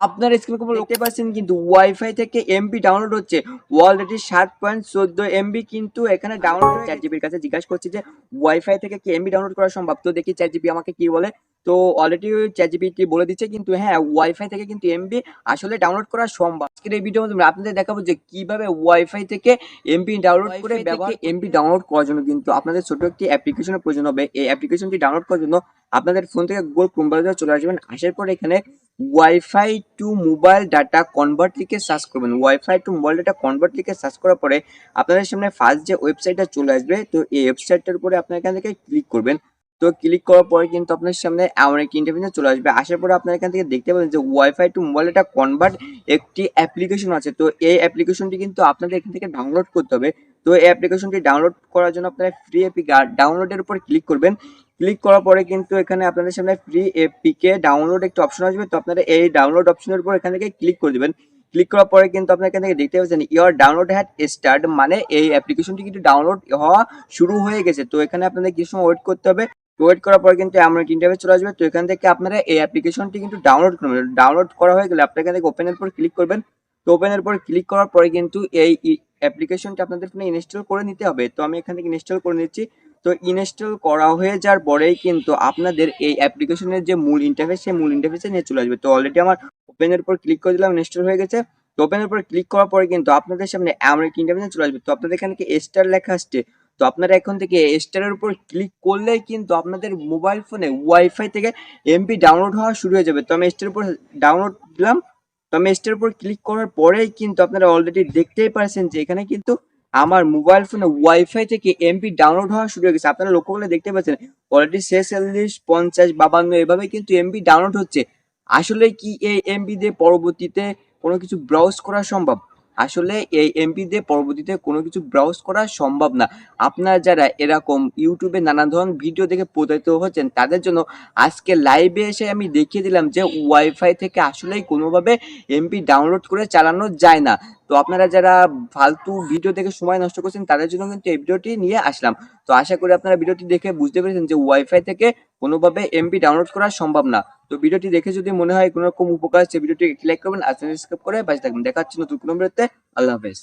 আপনার স্ক্রিন উপর দেখতে পাচ্ছেন কিন্তু ওয়াইফাই থেকে এমবি ডাউনলোড হচ্ছে। অলরেডি সাত পয়েন্ট চোদ্দ এমবি কিন্তু এখানে ডাউনলোড চার জিবির কাছে জিজ্ঞাসা করছি যে ওয়াইফাই থেকে কি এমবি ডাউনলোড করা সম্ভব? তো দেখি চার জিবি আমাকে কি বলে। তো অলরেডি জিবি বলে দিচ্ছে কিন্তু হ্যাঁ ওয়াইফাই থেকে কিন্তু এমবি আসলে ডাউনলোড করা সম্ভব। আজকের এই ভিডিও মধ্যে আপনাদের দেখাবো যে কীভাবে ওয়াইফাই থেকে এমবি ডাউনলোড করে ব্যবহার এমবি ডাউনলোড করার জন্য কিন্তু আপনাদের ছোট একটি অ্যাপ্লিকেশনের প্রয়োজন হবে। এই অ্যাপ্লিকেশনটি ডাউনলোড করার জন্য আপনাদের ফোন থেকে গুগল ক্রোম ব্রাউজারে চলে আসবেন আসার পর এখানে wifi to mobile data convert লিখে সার্চ করবেন। Wifi to mobile data convert লিখে সার্চ করার পরে আপনাদের সামনে ফার্স্ট যে ওয়েবসাইটটা চলে আসবে তো এই ওয়েবসাইটটার উপরে আপনার এখান থেকে ক্লিক করবেন। তো ক্লিক করার পরে কিন্তু আপনার সামনে এমন একটি ইন্টারভিউ চলে আসবে। আসার পরে আপনার এখান থেকে দেখতে পাবেন যে wifi to mobile data convert একটি অ্যাপ্লিকেশন আছে। তো এই অ্যাপ্লিকেশনটি কিন্তু আপনাদের এখান থেকে ডাউনলোড করতে হবে। তো এই অ্যাপ্লিকেশনটি ডাউনলোড করার জন্য আপনারা ফ্রি এপি ডাউনলোডের উপর ক্লিক করবেন। ক্লিক করার পরে কিন্তু এখানে আপনাদের সামনে ফ্রি এপিকে ডাউনলোড একটি অপশন আসবে। তো আপনারা এই ডাউনলোড অপশনের উপর এখান থেকে ক্লিক করে দিবেন। ক্লিক করার পরে কিন্তু আপনার এখান থেকে দেখতে পাচ্ছেন ইওর ডাউনলোড হ্যাড স্টার্ট মানে এই অ্যাপ্লিকেশনটি কিন্তু ডাউনলোড হওয়া শুরু হয়ে গেছে। তো এখানে আপনাদের কিছু সময় ওয়েট করতে হবে। ওয়েট করার পর কিন্তু এমন একটা ইন্টারভিউ চলে আসবে। তো এখান থেকে আপনারা এই অ্যাপ্লিকেশনটি কিন্তু ডাউনলোড করবেন ডাউনলোড করা হয়ে গেলে আপনার এখান থেকে ওপেনের পর ক্লিক করবেন। তো ওপেনের পর ক্লিক করার পরে কিন্তু এই অ্যাপ্লিকেশনটা আপনাদের ফোনে ইনস্টল করে নিতে হবে। তো আমি এখান থেকে ইনস্টল করে নিচ্ছি। তো ইনস্টল করা হয়ে যাওয়ার পরেই কিন্তু আপনাদের এই অ্যাপ্লিকেশনের যে মূল ইন্টারফেস সেই মূল ইন্টারফেসে নিয়ে চলে আসবে। তো অলরেডি আমার ওপেনের উপর ক্লিক করে দিলাম ইনস্টল হয়ে গেছে। তো ওপেনের উপর ক্লিক করার পরে কিন্তু আপনাদের সামনে এমন একটি ইন্টারফেসে চলে আসবে। তো আপনাদের এখানে কি স্টার লেখা আসছে। তো আপনারা এখন থেকে স্টারের উপর ক্লিক করলেই কিন্তু আপনাদের মোবাইল ফোনে ওয়াইফাই থেকে এমপি ডাউনলোড হওয়া শুরু হয়ে যাবে। তো আমি স্টারের উপর ডাউনলোড দিলাম। তো আমি স্টারের উপর ক্লিক করার পরেই কিন্তু আপনারা অলরেডি দেখতেই পারছেন যে এখানে কিন্তু আমার মোবাইল ফোনে ওয়াইফাই থেকে এমপি ডাউনলোড হওয়া শুরু হয়ে গেছে। আপনারা লক্ষ্য করলে দেখতে পাচ্ছেন অলরেডি ছেচল্লিশ, পঞ্চাশ, বাবান্ন, এভাবে কিন্তু এমপি ডাউনলোড হচ্ছে। আসলে কি এই এমপি দিয়ে পরবর্তীতে কোনো কিছু ব্রাউজ করা সম্ভব? আসলে এই এমপি দিয়ে পরবর্তীতে কোনো কিছু ব্রাউজ করা সম্ভব না। আপনারা যারা এরকম ইউটিউবে নানা ধরনের ভিডিও দেখে প্রতারিত হচ্ছেন, তাদের জন্য আজকে লাইভে এসে আমি দেখিয়ে দিলাম যে ওয়াইফাই থেকে আসলেই কোনোভাবে এমপি ডাউনলোড করে চালানো যায় না। তো আপনারা যারা ফালতু ভিডিও দেখে সময় নষ্ট করছেন, তাদের জন্য কিন্তু এই ভিডিওটি নিয়ে আসলাম। তো আশা করি আপনারা ভিডিওটি দেখে বুঝতে পেরেছেন যে ওয়াইফাই থেকে কোনোভাবে এমপি ডাউনলোড করা সম্ভব না। তো ভিডিওটি দেখে যদি মনে হয় কোনো রকম উপকার হচ্ছে ভিডিওটি লাইক করবেন আর সাবস্ক্রাইব করে পাশে থাকবেন। দেখা হচ্ছে নতুন কোনো ভিডিওতে। আল্লাহ হাফেজ।